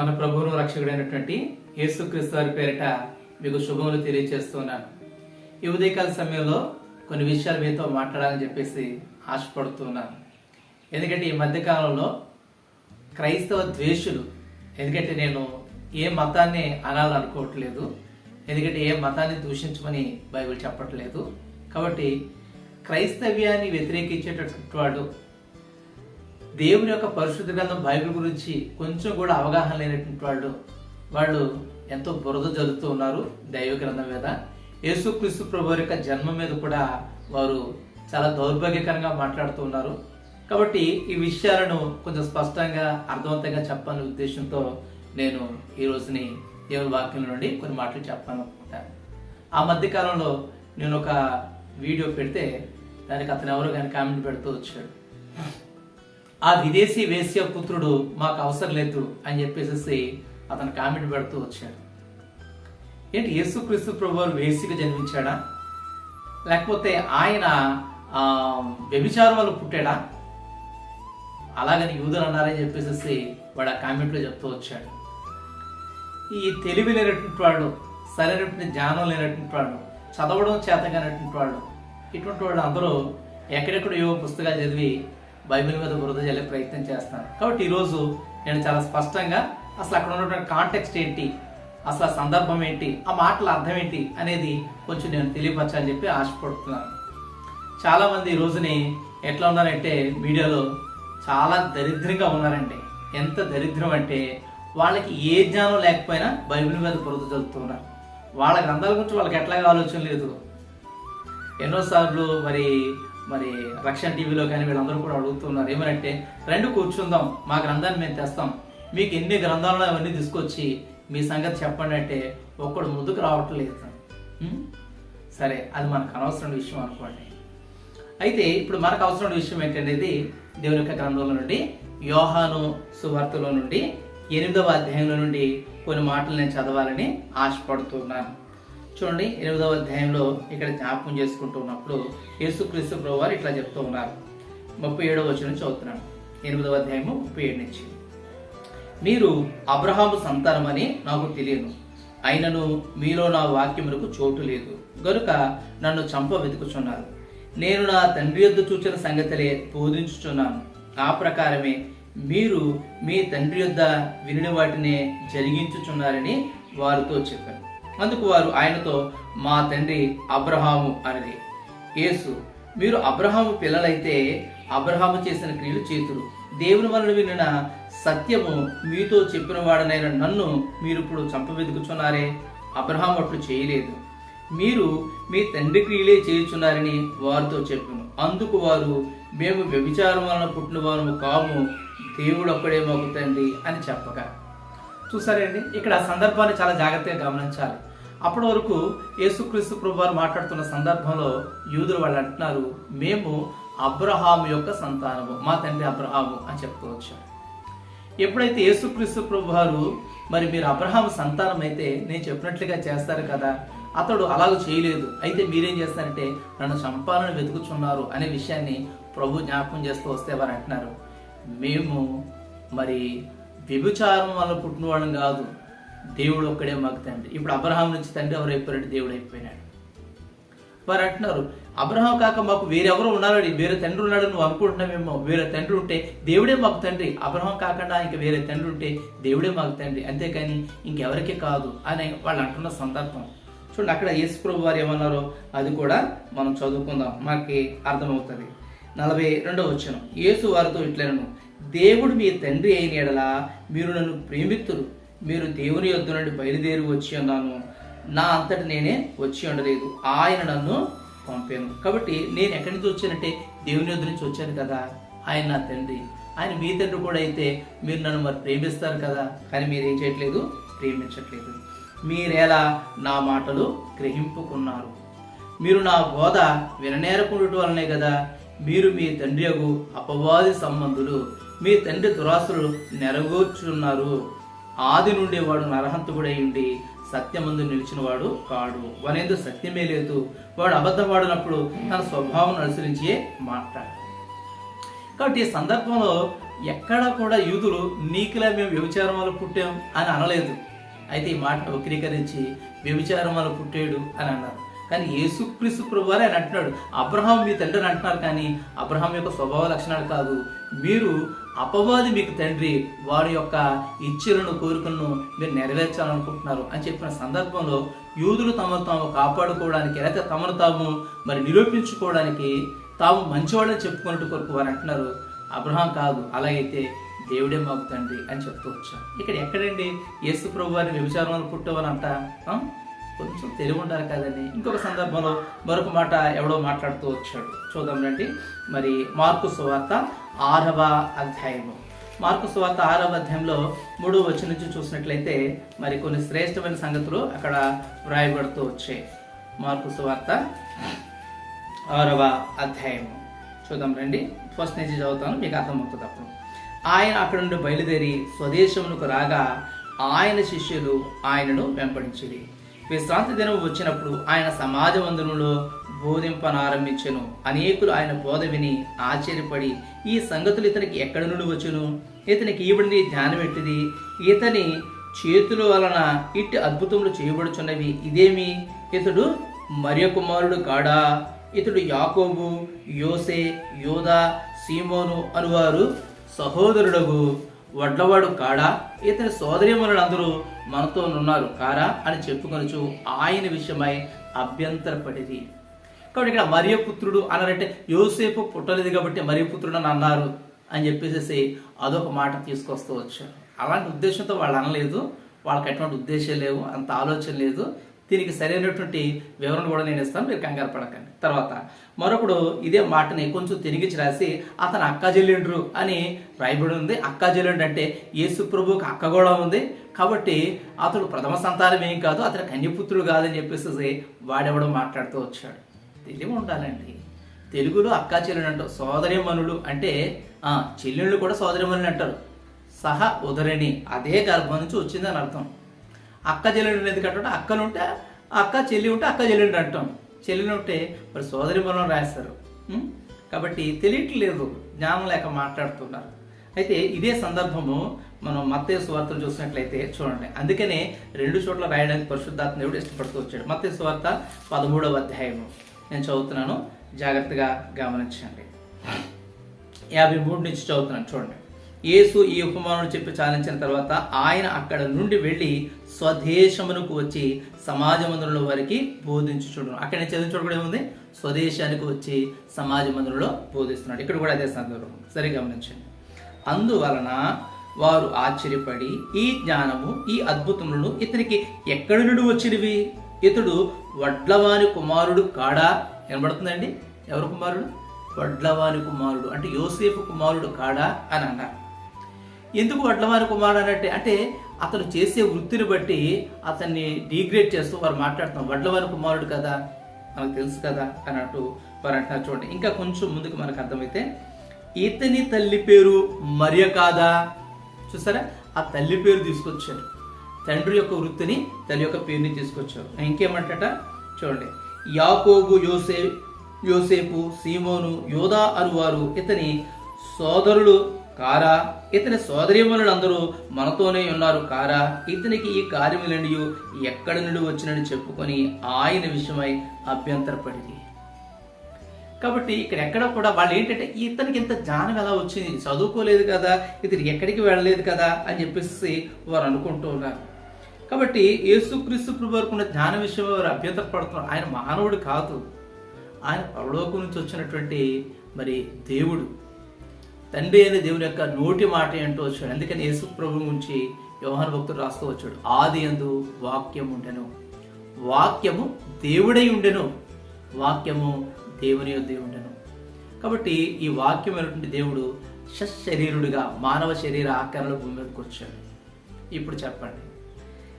మన ప్రభువును రక్షకుడైనటువంటి యేసుక్రీస్తు వారి పేరిట మీకు శుభములు తెలియజేస్తున్నాను ఈ ఉదయకాల సమయంలో కొన్ని విషయాలు మీతో మాట్లాడాలని చెప్పేసి ఆశపడుతున్నాను. ఎందుకంటే ఈ మధ్యకాలంలో క్రైస్తవ ద్వేషులు ఎందుకంటే నేను ఏ మతాన్ని అనాలనుకోవట్లేదు ఎందుకంటే ఏ మతాన్ని దూషించమని బైబిల్ చెప్పట్లేదు. కాబట్టి క్రైస్తవ్యాన్ని వ్యతిరేకించేటటువంటి వాడు దేవుని యొక్క పరిశుద్ధ గ్రంథం బైబిల్ గురించి కొంచెం కూడా అవగాహన లేనటువంటి వాళ్ళు వాళ్ళు ఎంతో బురద జరుగుతూ ఉన్నారు దైవ గ్రంథం మీద. యేసుక్రీస్తు ప్రభు యొక్క జన్మ మీద కూడా వారు చాలా దౌర్భాగ్యకరంగా మాట్లాడుతూ ఉన్నారు. కాబట్టి ఈ విషయాలను కొంచెం స్పష్టంగా అర్థవంతంగా చెప్పాలనే ఉద్దేశంతో నేను ఈ రోజుని దేవుని వాక్యం నుండి కొన్ని మాటలు చెప్పాలనుకుంటాను ఆ మధ్య కాలంలో నేను ఒక వీడియో పెడితే దానికి అతను ఎవరో కానీ కామెంట్ పెడుతూ వచ్చాడు. ఆ విదేశీ వేశ్య పుత్రుడు మాకు అవసరం లేదు అని చెప్పేసి అతను కామెంట్ పెడుతూ వచ్చాడు. ఏంటి యేసుక్రీస్తు ప్రభువారు వేసిగా జన్మించాడా? లేకపోతే ఆయన ఆ, వ్యభిచారం వల్ల పుట్టాడా? అలాగని యూదులు అన్నారని చెప్పేసి వాడు ఆ కామెంట్లో చెప్తూ వచ్చాడు. ఈ తెలివి లేనటువంటి వాడు సరైనటువంటి జ్ఞానం లేనటువంటి వాడు చదవడం చేతగానటువంటి వాళ్ళు ఇటువంటి వాళ్ళు అందరూ ఎక్కడెక్కడ ఏవో పుస్తకాలు చదివి బైబిల్ మీద బురద చల్లే ప్రయత్నం చేస్తాను. కాబట్టి ఈరోజు నేను చాలా స్పష్టంగా అసలు అక్కడ ఉన్నటువంటి కాంటెక్స్ట్ ఏంటి? అసలు ఆ సందర్భం ఏంటి? ఆ మాటల అర్థం ఏంటి? అనేది కొంచెం నేను తెలియపరచాలని చెప్పి ఆశపడుతున్నాను. చాలా మంది ఈ రోజుని ఎట్లా ఉన్నారంటే మీడియాలో చాలా దరిద్రంగా ఉన్నారండి. ఎంత దరిద్రం అంటే వాళ్ళకి ఏ జ్ఞానం లేకపోయినా బైబిల్ మీద బురద చదువుతున్నారు వాళ్ళ గ్రంథాల గురించి వాళ్ళకి ఎట్లాగా ఆలోచన లేదు. ఎన్నోసార్లు మరి మరి రక్షణ టీవీలో కానీ వీళ్ళందరూ కూడా అడుగుతున్నారు. ఏమనంటే రెండు కూర్చుందాం మా గ్రంథాన్ని మేము తెస్తాం. మీకు ఎన్ని గ్రంథాలు అవన్నీ తీసుకొచ్చి మీ సంగతి చెప్పండి అంటే ఒక్కడు ముందుకు రావట్లేదు. సరే అది మనకు అనవసరం విషయం అనుకోండి. అయితే ఇప్పుడు మనకు అవసరమైన విషయం ఏంటనేది దేవుని యొక్క గ్రంథంలో నుండి యోహాను సువార్తలో నుండి ఎనిమిదవ అధ్యాయంలో నుండి కొన్ని మాటలు నేను చదవాలని ఆశపడుతున్నాను. చూడండి ఎనిమిదవ అధ్యాయంలో ఇక్కడ జ్ఞాపకం చేసుకుంటూ ఉన్నప్పుడు యేసుక్రీస్తు ప్రభు వారు ఇట్లా చెప్తూ ఉన్నారు. ముప్పై ఏడవ వచ్చిన చదువుతున్నాను. ఎనిమిదవ అధ్యాయము ముప్పై ఏడు నుంచి. మీరు అబ్రహాము సంతానమని నాకు తెలియను అయినను మీలో నా వాక్యములకు చోటు లేదు. గనుక నన్ను చంప వెతుకుచున్నారు. నేను నా తండ్రి యొద్ద చూచిన సంగతులే బోధించుచున్నాను. ఆ ప్రకారమే మీరు మీ తండ్రి యొద్ద వినిన వాటినే జరిగించుచున్నారని వారితో చెప్పారు అందుకు వారు ఆయనతో మా తండ్రి అబ్రహాము అనేది యేసు మీరు అబ్రహాము పిల్లలైతే అబ్రహాము చేసిన క్రియలు చేతురు. దేవుని వలన వినిన సత్యము మీతో చెప్పిన వాడనైన నన్ను మీరు ఇప్పుడు చంపవెదుకుచున్నారే? అబ్రహాం అట్లు చేయలేదు. మీరు మీ తండ్రి క్రియలే చేయుచున్నారని వారితో చెప్పాను అందుకు వారు మేము వ్యభిచారం వలన పుట్టిన వారము కాము. దేవుడు అప్పుడే మాకు తండ్రి అని చెప్పగా. చూసారండి ఇక్కడ సందర్భాన్ని చాలా జాగ్రత్తగా గమనించాలి. అప్పటి వరకు యేసుక్రీస్తు ప్రభువారు మాట్లాడుతున్న సందర్భంలో యూదులు వాళ్ళు అంటున్నారు మేము అబ్రహాము యొక్క సంతానము మా తండ్రి అబ్రహాము అని చెప్తూ వచ్చారు. ఎప్పుడైతే యేసుక్రీస్తు ప్రభువారు మరి మీరు అబ్రహాం సంతానం అయితే నేను చెప్పినట్లుగా చేస్తారు కదా అతడు అలాగ చేయలేదు. అయితే మీరేం చేస్తారంటే నన్ను చంపాలని వెతుకుచున్నారు అనే విషయాన్ని ప్రభు జ్ఞాపకం చేస్తూ వస్తే వారు అంటున్నారు మేము మరి వ్యభిచారం వల్ల పుట్టిన వాళ్ళం కాదు. దేవుడు ఒక్కడే మాకు తండ్రి. ఇప్పుడు అబ్రహాం నుంచి తండ్రి ఎవరు అయిపోయాడు దేవుడు అయిపోయినాడు. వారు అంటున్నారు అబ్రహాం కాక మాకు వేరెవరు ఉన్నారని వేరే తండ్రి ఉన్నాడు నువ్వు అనుకుంటున్నామేమో వేరే తండ్రి ఉంటే దేవుడే మాకు తండ్రి. అబ్రహం కాకుండా ఇంకా వేరే తండ్రి ఉంటే దేవుడే మాకు తండ్రి. అంతేకాని ఇంకెవరికి కాదు అని వాళ్ళు అంటున్న సందర్భం. చూడండి అక్కడ యేసు ప్రభు వారు ఏమన్నారో అది కూడా మనం చదువుకుందాం. మనకి అర్థమవుతుంది. నలభై రెండవ వచ్చిన యేసు వారితో ఇట్లను దేవుడు మీ తండ్రి అయిన ఎడల మీరు నన్ను ప్రేమిత్తురు. మీరు దేవుని యొద్ద నుండి బయలుదేరి వచ్చి ఉన్నాను నా అంతటి నేనే వచ్చి ఉండలేదు. ఆయన నన్ను పంపాను. కాబట్టి నేను ఎక్కడి నుంచి వచ్చానంటే దేవుని యొద్ద నుంచి వచ్చాను కదా. ఆయన నా తండ్రి. ఆయన మీ తండ్రి కూడా అయితే మీరు నన్ను మరి ప్రేమిస్తారు కదా. కానీ మీరు ఏం చేయట్లేదు? ప్రేమించట్లేదు. మీరేలా నా మాటలు గ్రహింపుకున్నారు. మీరు నా బోధ విననేరకుండటం వలనే కదా. మీరు మీ తండ్రి యగు అపవాది సంబంధులు మీ తండ్రి దురాసులు నెరవేర్చున్నారు ఆది నుండి వాడు నరహంతకుడై ఉండి సత్యమందు నిలిచినవాడు కాడు. వానేందు సత్యమే లేదు. వాడు అబద్ధపాడినప్పుడు తన స్వభావం అనుసరించే మాట్లాడు కాబట్టి ఈ సందర్భంలో ఎక్కడ కూడా యూదులు నీకులా మేము వ్యభిచారం వల్ల పుట్టాం అని అనలేదు. అయితే ఈ మాట వక్రీకరించి వ్యభిచారం వల్ల పుట్టాడు అని అన్నారు. కానీ యేసుక్రీస్తు ప్రభు అని అంటున్నాడు. అబ్రహాం మీ తండ్రిని అంటున్నారు కానీ అబ్రహాం యొక్క స్వభావ లక్షణాలు కాదు. మీరు అపవాది మీకు తండ్రి వారి యొక్క ఇచ్చలను కోరికలను మీరు నెరవేర్చాలనుకుంటున్నారు అని చెప్పిన సందర్భంలో యూదులు తమను తాము కాపాడుకోవడానికి లేకపోతే తమను తాము మరి నిరూపించుకోవడానికి తాము మంచివాళ్ళని చెప్పుకున్నట్టు కొరకు వారు అంటున్నారు. అబ్రహాం కాదు అలాగైతే దేవుడే మాకు తండ్రి అని చెప్తూ వచ్చాం ఇక్కడ ఎక్కడండి? యేసు ప్రభు వారిని వ్యభిచారంలో పుట్టవని కొంచెం తెలివి ఉండాలి కదండి. ఇంకొక సందర్భంలో మరొక మాట ఎవడో మాట్లాడుతూ వచ్చాడు. చూద్దాం రండి. మరి మార్కు సువార్త ఆరవ అధ్యాయము. మార్కు సువార్త ఆరవ అధ్యాయంలో మూడో వచ్చి నుంచి చూసినట్లయితే మరి కొన్ని శ్రేష్టమైన సంగతులు అక్కడ వ్రాయబడుతూ వచ్చాయి. మార్కు సువార్త ఆరవ అధ్యాయము. చూద్దాం రండి. ఫస్ట్ నుంచి చదువుతాను మీకు అర్థమవుతుంది అప్పుడు. ఆయన అక్కడ నుండి బయలుదేరి స్వదేశమునకు రాగా ఆయన శిష్యులు ఆయనను వెంపడించింది విశ్రాంతి దినం వచ్చినప్పుడు ఆయన సమాజ వందనంలో బోధింపనారంభించెను. అనేకులు ఆయన బోధ విని ఆశ్చర్యపడి ఈ సంగతులు ఇతనికి ఎక్కడి నుండి వచ్చును? ఇతనికి ఈబడిని ధ్యానం ఎట్టిది? ఇతని చేతుల వలన ఇట్టి అద్భుతములు చేయబడుచున్నవి ఇదేమి? ఇతడు మరియ కుమారుడు కాడా? ఇతడు యాకోబు యోసే యోదా సీమోను అనువారు సహోదరుడగు. వడ్లవాడు కాడా? ఇతని సోదరిమనులందరూ మనతో ఉన్నారు కారా? అని చెప్పుకొనుచు ఆయన విషయమై అభ్యంతరపడిరి. కాబట్టి ఇక్కడ మరియ పుత్రుడు అన్నారంటే యోసేపు పుట్టలేదు కాబట్టి మరియ పుత్రుడు అని అన్నారు అని చెప్పేసేసి అదొక మాట తీసుకొస్తూ వచ్చారు అలాంటి ఉద్దేశంతో వాళ్ళు అనలేదు. వాళ్ళకి ఎటువంటి ఉద్దేశం లేవు. అంత ఆలోచన లేదు. దీనికి సరైనటువంటి వివరణ కూడా నేను ఇస్తాను మీరు కంగారు పడకండి. తర్వాత మరొకడు ఇదే మాటని కొంచెం తిరిగిచ్చి రాసి అతను అక్క చెల్లెండ్రు అని రాయబడి ఉంది. అక్క చెల్లెండు అంటే యేసు ప్రభువుకి అక్క కూడా ఉంది. కాబట్టి అతడు ప్రథమ సంతానం ఏం కాదు అతని కన్యపుత్రుడు కాదని చెప్పేసి వాడెవడో మాట్లాడుతూ వచ్చాడు. తెలివి ఉండాలండి. తెలుగులో అక్క చెల్లెండు అంటారు సోదరిమనులు అంటే చెల్లెళ్ళు కూడా సోదరిమనులు అంటారు. సహ ఉదరిని అదే గర్భం నుంచి వచ్చిందని అర్థం. అక్క చెల్లెడు అనేది అక్కలు ఉంటే అక్క చెల్లి ఉంటే అక్క చెల్లెండు అంటాం. చెల్లెలు ఉంటే మరి సోదరి మనం రాస్తారు కాబట్టి తెలియట్లేదు జ్ఞానం లేక మాట్లాడుతున్నారు. అయితే ఇదే సందర్భము మనం మత్తే సువార్తలు చూసినట్లయితే చూడండి. అందుకనే రెండు చోట్ల రాయడానికి పరిశుద్ధాత్మ దేవుడు ఇష్టపడుతూ వచ్చాడు. మత్తే సువార్త పదమూడవ అధ్యాయము. నేను చదువుతున్నాను. జాగ్రత్తగా గమనించండి. యాభై మూడు నుంచి చదువుతున్నాను. చూడండి. యేసు ఈ ఉపమానం చెప్పి చాలించిన తర్వాత ఆయన అక్కడ నుండి వెళ్ళి స్వదేశమునకు వచ్చి సమాజ మందిరంలో వారికి బోధించుచుడు అక్కడ నేను చదివించడం కూడా ఏముంది? స్వదేశానికి వచ్చి సమాజ మందిరంలో బోధిస్తున్నాడు. ఇక్కడ కూడా అదే సందర్భం. సరే గమనించండి. అందువలన వారు ఆశ్చర్యపడి ఈ జ్ఞానము ఈ అద్భుతములను ఇతనికి ఎక్కడి నుండి వచ్చినవి? ఇతడు వడ్లవాని కుమారుడు కాడా? వినబడుతుందండి? ఎవరు కుమారుడు? వడ్లవాని కుమారుడు. అంటే యోసేపు కుమారుడు కాడా? అని అన్నారు ఎందుకు వడ్లవారి కుమారుడు అనంటే అంటే అతను చేసే వృత్తిని బట్టి అతన్ని డిగ్రేడ్ చేస్తూ వారు మాట్లాడుతున్నాం. వడ్లవారి కుమారుడు కదా? మనకు తెలుసు కదా అన్నట్టు వారు అంటున్నారు చూడండి. ఇంకా కొంచెం ముందుకు మనకు అర్థమైతే ఇతని తల్లి పేరు మరియ కాదా? చూసారా? ఆ తల్లి పేరు తీసుకొచ్చారు. తండ్రి యొక్క వృత్తిని తల్లి యొక్క పేరుని తీసుకొచ్చారు. ఇంకేమంటట? చూడండి. యాకోబు యోసే యోసేపు సీమోను యోధా అనువారు ఇతని సోదరులు కారా ఇతని సోదరీమణులందరూ మనతోనే ఉన్నారు కారా ఇతనికి ఈ కార్యములన్నీ ఎక్కడి నుండి వచ్చినని చెప్పుకొని ఆయన విషయమై అభ్యంతరపడింది కాబట్టి ఇక్కడ ఎక్కడ కూడా వాళ్ళు ఏంటంటే ఇతనికి ఇంత జ్ఞానం ఎలా వచ్చింది? చదువుకోలేదు కదా ఇతను ఎక్కడికి వెళ్ళలేదు కదా? అని చెప్పేసి వారు అనుకుంటూ ఉన్నారు. కాబట్టి యేసుక్రీస్తు ప్రభు వరకు ఉన్న జ్ఞాన విషయం వారు అభ్యంతర పడుతున్నారు ఆయన మానవుడు కాదు. ఆయన పరలోకం నుంచి వచ్చినటువంటి మరి దేవుడు. తండ్రి అయిన దేవుని యొక్క నోటి మాట ఏంటో వచ్చాడు అందుకని యేసు ప్రభు గురించి యోహాను భక్తుడు రాస్తూ వచ్చాడు. ఆది ఎందు వాక్యం ఉండెను. వాక్యము దేవుడై ఉండెను. వాక్యము దేవుని యొద్దే ఉండెను. కాబట్టి ఈ వాక్యం అయినటువంటి దేవుడు షశరీరుడిగా మానవ శరీర ఆకారంలో భూమి మీదకి వచ్చాడు. ఇప్పుడు చెప్పండి.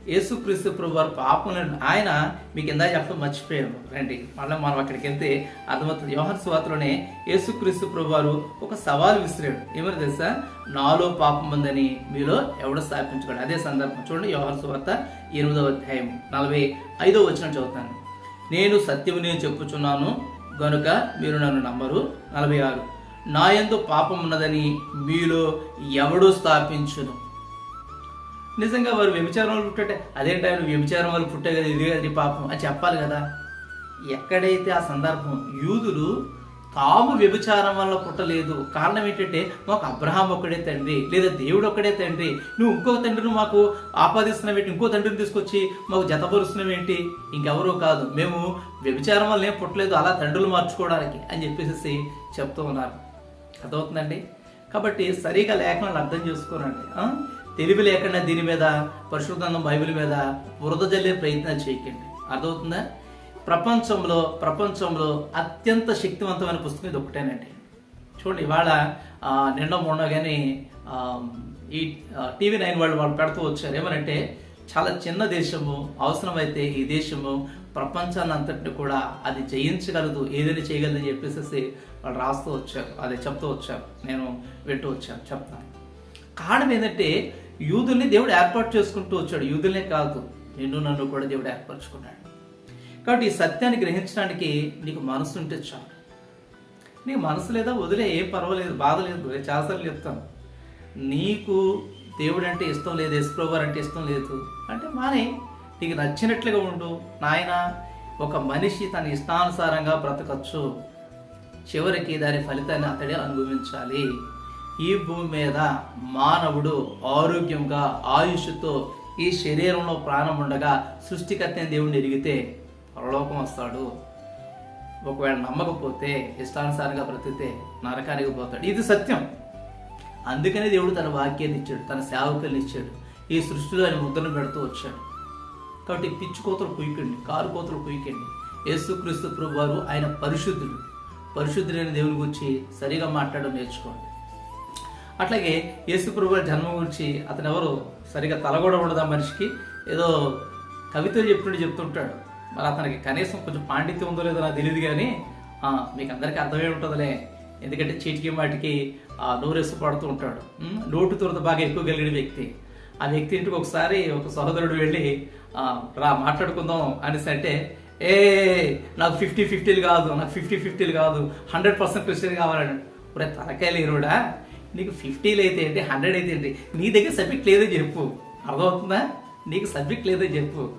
యేసుక్రీస్తు ప్రభు వారు పాపం ఆయన మీకు ఇందా చెప్పడం మర్చిపోయాను. రండి మళ్ళీ మనం అక్కడికి వెళ్తే అర్థమవుతుంది. యోహన్ స్వాతలోనే యేసుక్రీస్తు ప్రభు వారు ఒక సవాల్ విసిరాడు. ఏమని తెలుసా? నాలో పాపం ఉందని మీలో ఎవడో స్థాపించుకోండి అదే సందర్భం. చూడండి యోహన్ స్వార్త ఎనిమిదవ అధ్యాయం నలభై ఐదో వచ్చిన చదువుతాను. నేను సత్యము నేను చెప్పుచున్నాను గనుక మీరు నన్ను నమ్మరు. నలభై ఆరు. నా యందు పాపం ఉన్నదని మీలో ఎవడు స్థాపించును. నిజంగా వారు వ్యభిచారం వల్ల పుట్టంటే అదేంటి ఆయన వ్యభిచారం వల్ల పుట్టే కదా ఇది కదా పాపం అని చెప్పాలి కదా. ఎక్కడైతే ఆ సందర్భం యూదులు తాము వ్యభిచారం వల్ల పుట్టలేదు కారణం ఏంటంటే మాకు అబ్రహాం ఒక్కడే తండ్రి లేదా దేవుడు ఒక్కడే తండ్రి. నువ్వు ఇంకో తండ్రిని మాకు ఆపాదిస్తున్నావు ఏంటి? ఇంకో తండ్రిని తీసుకొచ్చి మాకు జతపరుస్తున్నావు ఏంటి? ఇంకెవరూ కాదు. మేము వ్యభిచారం వల్ల ఏం పుట్టలేదు అలా తండ్రులు మార్చుకోవడానికి అని చెప్పేసి చెప్తూ ఉన్నారు. అర్థమవుతుందండి? కాబట్టి సరిగా లేఖనాలు అర్థం చేసుకోరండి. తెలివి లేకుండా దీని మీద పరిశుద్ధం బైబిల్ మీద వృధ జల్లే ప్రయత్నం చేయకండి. అర్థమవుతుందా? ప్రపంచంలో ప్రపంచంలో అత్యంత శక్తివంతమైన పుస్తకం ఇది ఒకటేనండి చూడండి ఇవాళ ఆ, మొన్న కానీ ఈ టీవీ నైన్ వాళ్ళు వాళ్ళు పెడుతూ వచ్చారు. ఏమనంటే చాలా చిన్న దేశము అవసరమైతే ఈ దేశము ప్రపంచాన్ని అంతటిని కూడా అది జయించగలదు ఏదైనా చేయగలదని చెప్పేసి వాళ్ళు రాస్తూ వచ్చారు. అది చెప్తూ వచ్చారు. నేను వింటూ వచ్చాను. చెప్తాను. కారణం ఏంటంటే యూదుల్ని దేవుడు ఏర్పాటు చేసుకుంటూ వచ్చాడు. యూదుల్నే కాదు నిన్ను నన్ను కూడా దేవుడు ఏర్పరచుకున్నాడు. కాబట్టి ఈ సత్యాన్ని గ్రహించడానికి నీకు మనసు ఉంటే చాలు. నీకు మనసు లేదా వదిలే ఏం పర్వాలేదు బాధ లేదు చాలాసార్లు చెప్తాను. నీకు దేవుడు అంటే ఇష్టం లేదు ఎస్ప్రోవర్ అంటే ఇష్టం లేదు అంటే మానే నీకు నచ్చినట్లుగా ఉండు. నాయన ఒక మనిషి తన ఇష్టానుసారంగా బ్రతకచ్చు. చివరికి దాని ఫలితాన్ని అతడే అనుభవించాలి. ఈ భూమి మీద మానవుడు ఆరోగ్యంగా ఆయుష్తో ఈ శరీరంలో ప్రాణం ఉండగా సృష్టికర్తైన దేవుడిని ఎరిగితే పరలోకం వస్తాడు. ఒకవేళ నమ్మకపోతే ఇష్టానుసారంగా బ్రతికితే నరకానికి పోతాడు. ఇది సత్యం. అందుకనే దేవుడు తన వాక్యాన్ని ఇచ్చాడు తన సేవకుల్ని ఇచ్చాడు. ఈ సృష్టిలో ఆయన ముద్రను పెడుతూ వచ్చాడు. కాబట్టి పిచ్చి కోతలు కుయ్యకండి కారు కోతలు కుయ్యకండి. యేసుక్రీస్తు ప్రభు వారు ఆయన పరిశుద్ధుడు. పరిశుద్ధులైన దేవుని గురించి సరిగా మాట్లాడడం నేర్చుకోండి. అట్లాగే యేసుప్రభు జన్మ గురించి అతను ఎవరు సరిగా తల కూడా ఆ మనిషికి? ఏదో కవితలు చెప్తుంటే చెప్తుంటాడు. మరి అతనికి కనీసం కొంచెం పాండిత్యం ఉందో లేదో నాకు తెలియదు కానీ మీకు అందరికీ అర్థమై ఉంటుందిలే. ఎందుకంటే చీటికి మాటికి ఆ, పడుతూ ఉంటాడు. నోటు తురత బాగా ఎక్కువ కలిగిన వ్యక్తి. ఆ వ్యక్తి ఇంటికి ఒకసారి ఒక సహోదరుడు వెళ్ళి రా మాట్లాడుకుందాం అనేసి అంటే ఏ నాకు ఫిఫ్టీ ఫిఫ్టీలు కాదు నాకు ఫిఫ్టీ ఫిఫ్టీలు కాదు హండ్రెడ్ పర్సెంట్ క్రిస్టియన్ కావాలని. ఒరే తలకాయలు ఇరుడా నీకు ఫిఫ్టీలు అయితే ఏంటి హండ్రెడ్ అయితే ఏంటి? నీ దగ్గర సబ్జెక్ట్ లేదో చెప్పు. అర్థమవుతుందా? నీకు సబ్జెక్ట్ లేదో చెప్పు.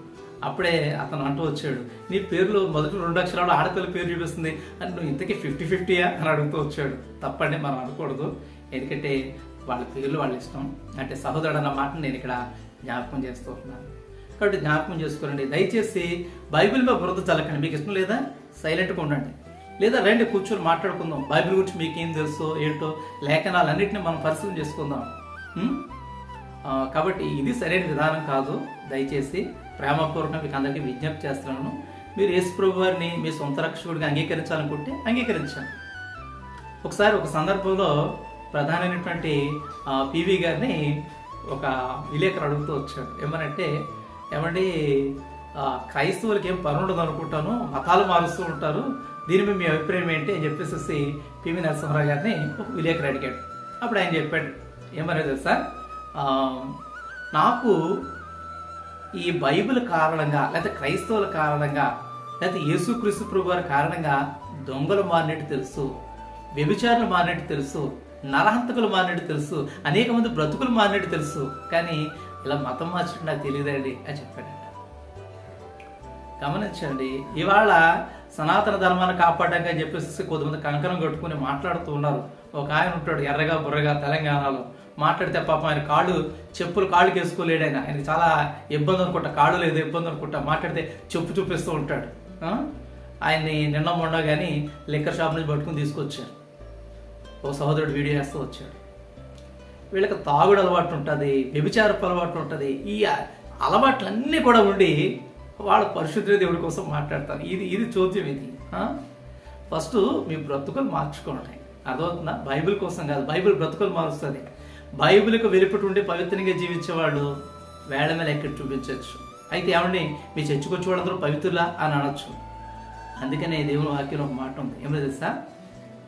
అప్పుడే అతను అంటూ వచ్చాడు. నీ పేరులో మొదటి రెండు అక్షరాలు ఆడపిల్ల పేరు చూపిస్తుంది. అని నువ్వు ఇంతకీ ఫిఫ్టీ ఫిఫ్టీయా అని అడుగుతూ వచ్చాడు. తప్పండి మనం అనకూడదు. ఎందుకంటే వాళ్ళ పేర్లు వాళ్ళ ఇష్టం. అంటే సహోదరుడు అన్న మాట నేను ఇక్కడ జ్ఞాపకం చేస్తూ ఉన్నాను. కాబట్టి జ్ఞాపకం చేసుకోరండి దయచేసి బైబిల్ మీద బురద చల్లకండి. మీకు ఇష్టం లేదా? సైలెంట్గా ఉండండి. లేదా రండి కూర్చొని మాట్లాడుకుందాం. బైబిల్ గురించి మీకేం తెలుసో ఏంటో లేఖనాలన్నింటినీ మనం పరిశీలన చేసుకుందాం. కాబట్టి ఇది సరైన విధానం కాదు. దయచేసి ప్రేమపూర్వకంగా మీకు అందరికీ విజ్ఞప్తి చేస్తున్నాను. మీరు యేసుప్రభు వారిని మీ సొంత రక్షకుడిగా అంగీకరించాలనుకుంటే అంగీకరించండి. ఒకసారి ఒక సందర్భంలో ప్రధానమైనటువంటి పీవీ పివి గారిని ఒక విలేకరు అడుగుతూ వచ్చాడు. ఏమనంటే ఏమండి క్రైస్తవులకి ఏం పని ఉండదు అనుకుంటాను మతాలు మారుస్తూ ఉంటారు దీని మీ అభిప్రాయం ఏంటి అని చెప్పేసి పివి నరసింహరావు గారిని ఒక విలేకరు అడిగాడు. అప్పుడు ఆయన చెప్పాడు ఏమన్నా తెలుసా? నాకు ఈ బైబిల్ కారణంగా లేకపోతే క్రైస్తవుల కారణంగా లేకపోతే యేసుక్రీస్తు ప్రభు వారి కారణంగా దొంగలు మారినట్టు తెలుసు వ్యభిచారులు మారినట్టు తెలుసు నరహంతకులు మారినట్టు తెలుసు అనేక మంది బ్రతుకులు మారినట్టు తెలుసు. కానీ ఇలా మతం మార్చడం నాకు తెలియదండి అని చెప్పాడు. గమనించండి ఇవాళ సనాతన ధర్మాన్ని కాపాడడానికి అని చెప్పేసి కొంతమంది కంకణం కట్టుకుని మాట్లాడుతూ ఉన్నారు. ఒక ఆయన ఉంటాడు ఎర్రగా బుర్రగా తెలంగాణలో. మాట్లాడితే పాపం ఆయన కాళ్ళు చెప్పులు కాళ్ళకి వేసుకోలేడు ఆయన. ఆయనకి చాలా ఇబ్బంది అనుకుంటా కాళ్ళు లేదు ఇబ్బంది అనుకుంటా. మాట్లాడితే చెప్పు చూపిస్తూ ఉంటాడు. ఆయన్ని నిన్న మొన్న కానీ లిక్కర్ షాప్ నుంచి పట్టుకుని తీసుకొచ్చారు. ఓ సహోదరుడు వీడియో వేస్తూ వచ్చాడు. వీళ్ళకి తాగుడు అలవాటు ఉంటుంది వ్యభిచారపు అలవాటు ఉంటుంది. ఈ అలవాట్లన్నీ కూడా ఉండి వాళ్ళు పరిశుద్ధ దేవుడి కోసం మాట్లాడతారు. ఇది ఇది చోద్యం ఇది. ఫస్ట్ మీ బ్రతుకులు మార్చుకోండి. అర్థమవుతుందా? బైబిల్ కోసం కాదు బైబిల్ బ్రతుకులు మారుస్తుంది. బైబిల్కి వెలుపటి ఉండి పవిత్రంగా జీవించేవాళ్ళు వేళ మీద ఎక్కడ చూపించవచ్చు? అయితే ఏమండి? మీ చర్చకొచ్చి వాళ్ళందరూ పవిత్రులా అని అనొచ్చు. అందుకనే దేవుని వాక్యం ఒక మాట ఉంది. ఏమో తెలుసా?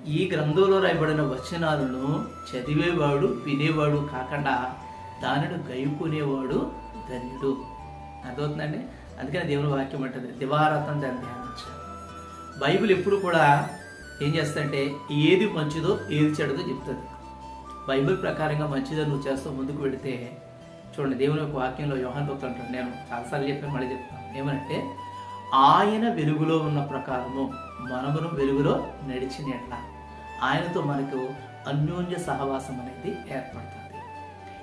ఈ గ్రంథంలో రాయబడిన వచనాలను చదివేవాడు వినేవాడు కాకుండా దానిని గైపుకునేవాడు ధన్యుడు. అర్థమవుతుందండి? అందుకని దేవుని వాక్యం అంటది దివారాతం దాన్ని ధ్యానించాలి. బైబిల్ ఎప్పుడు కూడా ఏం చేస్తుందంటే ఏది మంచిదో ఏది చెడదో చెప్తుంది. బైబిల్ ప్రకారంగా మంచిదో నువ్వు చేస్తూ ముందుకు వెళితే చూడండి దేవుని యొక్క వాక్యంలో యోహాన్ భక్తులు అంటాడు నేను చాలాసార్లు చెప్పాను మళ్ళీ చెప్తాను. ఏమంటే ఆయన వెలుగులో ఉన్న ప్రకారము మనమును వెలుగులో నడిచిన ఎట్లా ఆయనతో మనకు అన్యోన్య సహవాసం అనేది ఏర్పడుతుంది.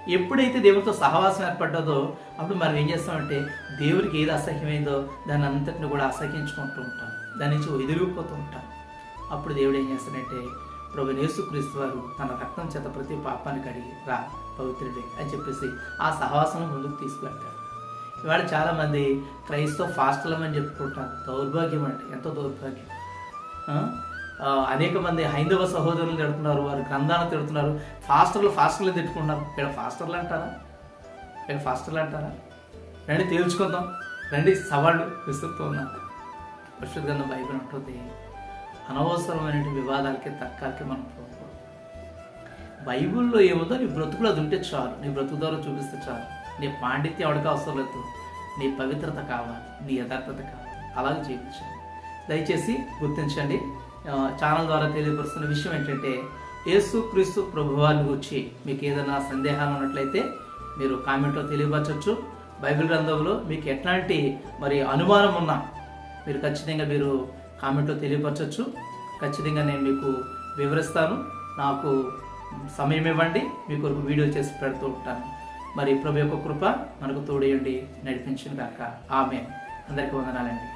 ఎప్పుడైతే దేవుడితో సహవాసం ఏర్పడ్డదో అప్పుడు మనం ఏం చేస్తామంటే దేవుడికి ఏది అసహ్యమైందో దాన్ని అంతటిని కూడా అసహ్యించుకుంటూ ఉంటాం. దాని నుంచి ఎదిరిగిపోతూ ఉంటాం. అప్పుడు దేవుడు ఏం చేస్తాడంటే ప్రభు నేసుక్రీస్తు వారు తన రక్తం చేత ప్రతి పాపాన్ని కడిగి రా పవిత్రుడే అని చెప్పేసి ఆ సహవాసం ముందుకు తీసుకువెళ్తాడు. ఇవాళ చాలామంది క్రైస్తవ ఫాస్టలం అని చెప్పుకుంటారు. దౌర్భాగ్యం అంటే ఎంతో దౌర్భాగ్యం? అనేక మంది హైందవ సహోదరులు తిడుతున్నారు వారు గ్రంథాలను తిడుతున్నారు. ఫాస్టర్లు ఫాస్టర్లు తిట్టుకుంటున్నారు. ఇక్కడ ఫాస్టర్లు అంటారా? ఇక్కడ ఫాస్టర్లు అంటారా? రండి తేల్చుకుందాం. రండి సవాళ్ళు విసురుతూ ఉన్నారు పరిశుద్ధ గ్రంథం బైబిల్ ఉంటుంది. అనవసరమైన వివాదాలకి తర్కాలకి మనం పోకూడదు. బైబిల్లో ఏముందో నీ బ్రతుకులో అది ఉంటే చాలు. నీ బ్రతుకు ద్వారా చూపిస్తే చాలు. నీ పాండిత్యం ఎవరికి అవసరం లేదు. నీ పవిత్రత కావాలి. నీ యథార్థత కావాలి. అలాగే జీవించండి. దయచేసి గుర్తించండి. ఛానల్ ద్వారా తెలియపరుస్తున్న విషయం ఏంటంటే యేసు క్రీస్తు ప్రభువాన్ని గురించి మీకు ఏదైనా సందేహాలు ఉన్నట్లయితే మీరు కామెంట్లో తెలియపరచవచ్చు. బైబిల్ గ్రంథంలో మీకు ఎట్లాంటి మరి అనుమానం ఉన్నా మీరు ఖచ్చితంగా మీరు కామెంట్లో తెలియపరచవచ్చు. ఖచ్చితంగా నేను మీకు వివరిస్తాను. నాకు సమయం ఇవ్వండి. మీ కొరకు వీడియో చేసి పెడుతూ ఉంటాను. మరి ప్రభు యొక్క కృప మనకు తోడేయండి. నడిపించిన కాక ఆమె అందరికీ వందనాలండి.